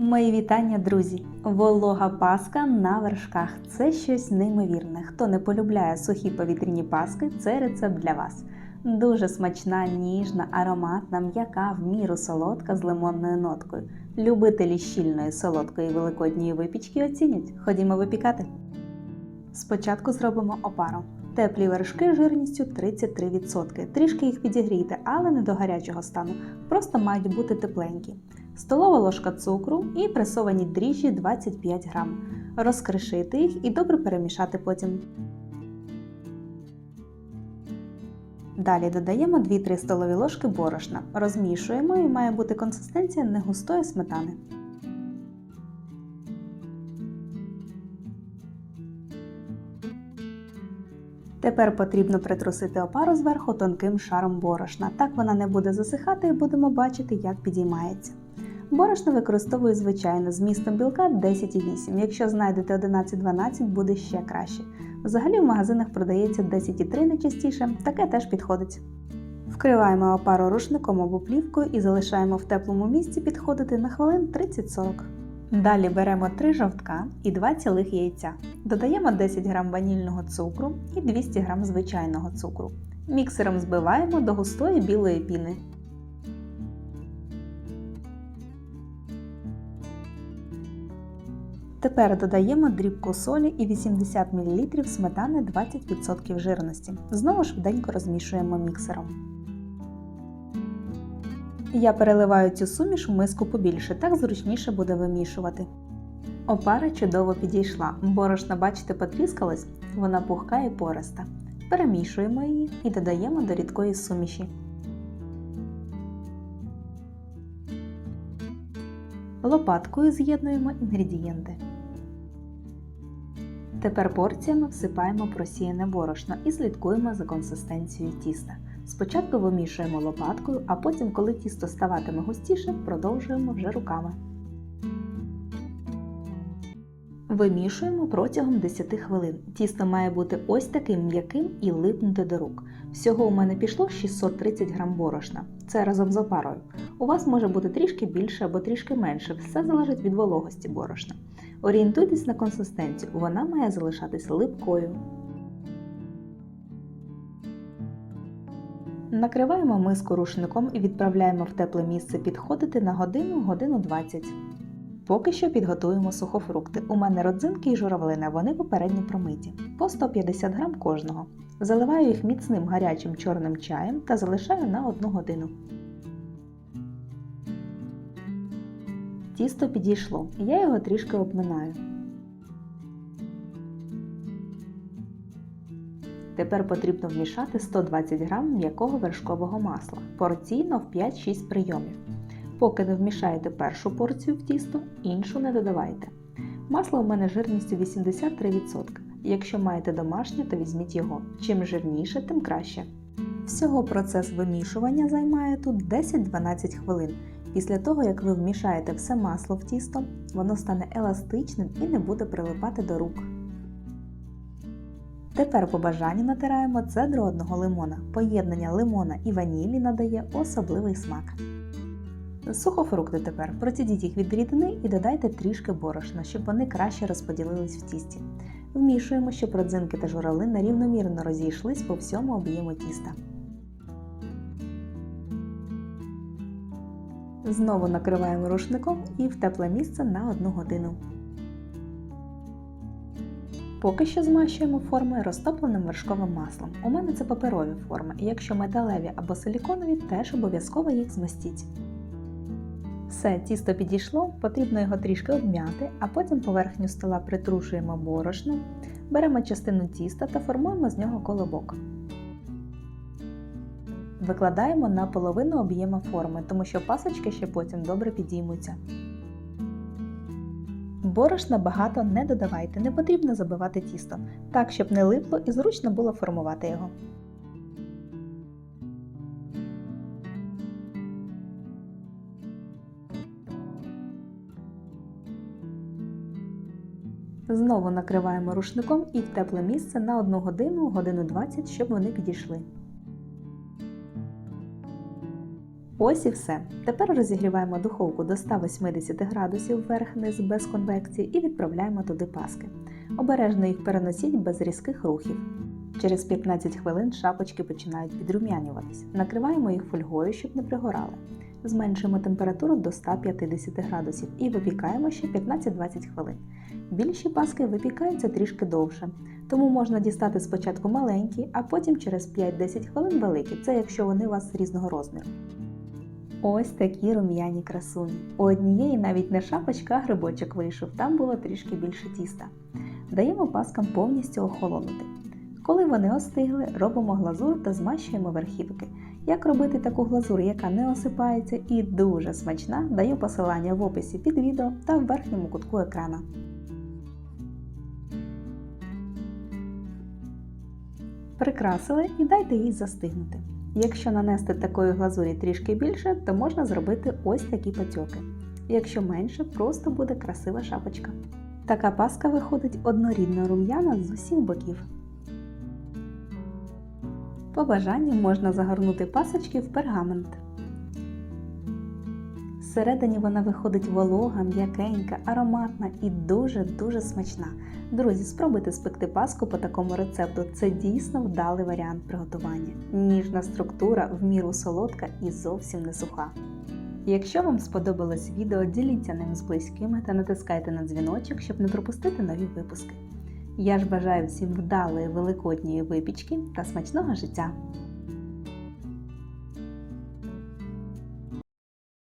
Мої вітання, друзі! Волога паска на вершках це щось неймовірне. Хто не полюбляє сухі повітряні паски, це рецепт для вас. Дуже смачна, ніжна, ароматна, м'яка, в міру солодка з лимонною ноткою. Любителі щільної солодкої великодньої випічки оцінять. Ходімо випікати. Спочатку зробимо опару. Теплі вершки жирністю 33%. Трішки їх підігрійте, але не до гарячого стану. Просто мають бути тепленькі. Столова ложка цукру і пресовані дріжджі 25 грам. Розкришити їх і добре перемішати потім. Далі додаємо 2-3 столові ложки борошна. Розмішуємо і має бути консистенція негустої сметани. Тепер потрібно притрусити опару зверху тонким шаром борошна. Так вона не буде засихати і будемо бачити, як підіймається. Борошно використовую звичайно з містом білка 10,8. Якщо знайдете 11-12, буде ще краще. Взагалі в магазинах продається 10,3 найчастіше, таке теж підходить. Вкриваємо опару рушником або плівкою і залишаємо в теплому місці підходити на хвилин 30-40. Далі беремо 3 жовтка і 2 цілих яйця. Додаємо 10 г ванільного цукру і 200 г звичайного цукру. Міксером збиваємо до густої білої піни. Тепер додаємо дрібку солі і 80 мл сметани 20% жирності. Знову швиденько розмішуємо міксером. Я переливаю цю суміш в миску побільше, так зручніше буде вимішувати. Опара чудово підійшла. Борошна, бачите, потріскалась, вона пухка і пориста. Перемішуємо її і додаємо до рідкої суміші. Лопаткою з'єднуємо інгредієнти. Тепер порціями всипаємо просіяне борошно і слідкуємо за консистенцією тіста. Спочатку вимішуємо лопаткою, а потім, коли тісто ставатиме густіше, продовжуємо вже руками. Вимішуємо протягом 10 хвилин. Тісто має бути ось таким м'яким і липнути до рук. Всього у мене пішло 630 г борошна. Це разом з опарою. У вас може бути трішки більше або трішки менше, все залежить від вологості борошна. Орієнтуйтесь на консистенцію, вона має залишатись липкою. Накриваємо миску рушником і відправляємо в тепле місце підходити на годину годину 20. Поки що підготуємо сухофрукти. У мене родзинки і журавлина, вони попередньо промиті. По 150 г кожного. Заливаю їх міцним гарячим чорним чаєм та залишаю на 1 годину. Тісто підійшло, я його трішки обминаю. Тепер потрібно вмішати 120 г м'якого вершкового масла порційно в 5-6 прийомів. Поки не вмішаєте першу порцію в тісто, іншу не додавайте. Масло у мене жирністю 83%. Якщо маєте домашнє, то візьміть його. Чим жирніше, тим краще. Всього процес вимішування займає тут 10-12 хвилин. Після того, як ви вмішаєте все масло в тісто, воно стане еластичним і не буде прилипати до рук. Тепер по бажанню натираємо цедру одного лимона. Поєднання лимона і ванілі надає особливий смак. Сухофрукти тепер процідіть їх від рідини і додайте трішки борошна, щоб вони краще розподілились в тісті. Вмішуємо, щоб родзинки та журавлина рівномірно розійшлись по всьому об'єму тіста. Знову накриваємо рушником і в тепле місце на 1 годину. Поки що змащуємо форми розтопленим вершковим маслом. У мене це паперові форми, і якщо металеві або силіконові, теж обов'язково їх змастіть. Все, тісто підійшло, потрібно його трішки обм'яти, а потім поверхню стола притрушуємо борошном, беремо частину тіста та формуємо з нього колобок. Викладаємо на половину об'єма форми, тому що пасочки ще потім добре підіймуться. Борошна багато не додавайте, не потрібно забивати тісто, так щоб не липло і зручно було формувати його. Знову накриваємо рушником і в тепле місце на 1 годину, годину 20, щоб вони підійшли. Ось і все. Тепер розігріваємо духовку до 180 градусів вверх-низ без конвекції і відправляємо туди паски. Обережно їх переносіть без різких рухів. Через 15 хвилин шапочки починають підрум'янюватись. Накриваємо їх фольгою, щоб не пригорали. Зменшуємо температуру до 150 градусів і випікаємо ще 15-20 хвилин. Більші паски випікаються трішки довше, тому можна дістати спочатку маленькі, а потім через 5-10 хвилин великі. Це якщо вони у вас різного розміру. Ось такі рум'яні красуні. У однієї навіть не шапочка, а грибочок вийшов, там було трішки більше тіста. Даємо паскам повністю охолонути. Коли вони остигли, робимо глазур та змащуємо верхівки. Як робити таку глазур, яка не осипається і дуже смачна, даю посилання в описі під відео та в верхньому кутку екрана. Прикрасили і дайте їй застигнути. Якщо нанести такої глазурі трішки більше, то можна зробити ось такі патьоки. Якщо менше, просто буде красива шапочка. Така паска виходить однорідно рум'яна з усіх боків. По бажанню можна загорнути пасочки в пергамент. Всередині вона виходить волога, м'якенька, ароматна і дуже-дуже смачна. Друзі, спробуйте спекти паску по такому рецепту. Це дійсно вдалий варіант приготування. Ніжна структура, в міру солодка і зовсім не суха. Якщо вам сподобалось відео, діліться ним з близькими та натискайте на дзвіночок, щоб не пропустити нові випуски. Я ж бажаю всім вдалої великодньої випічки та смачного життя!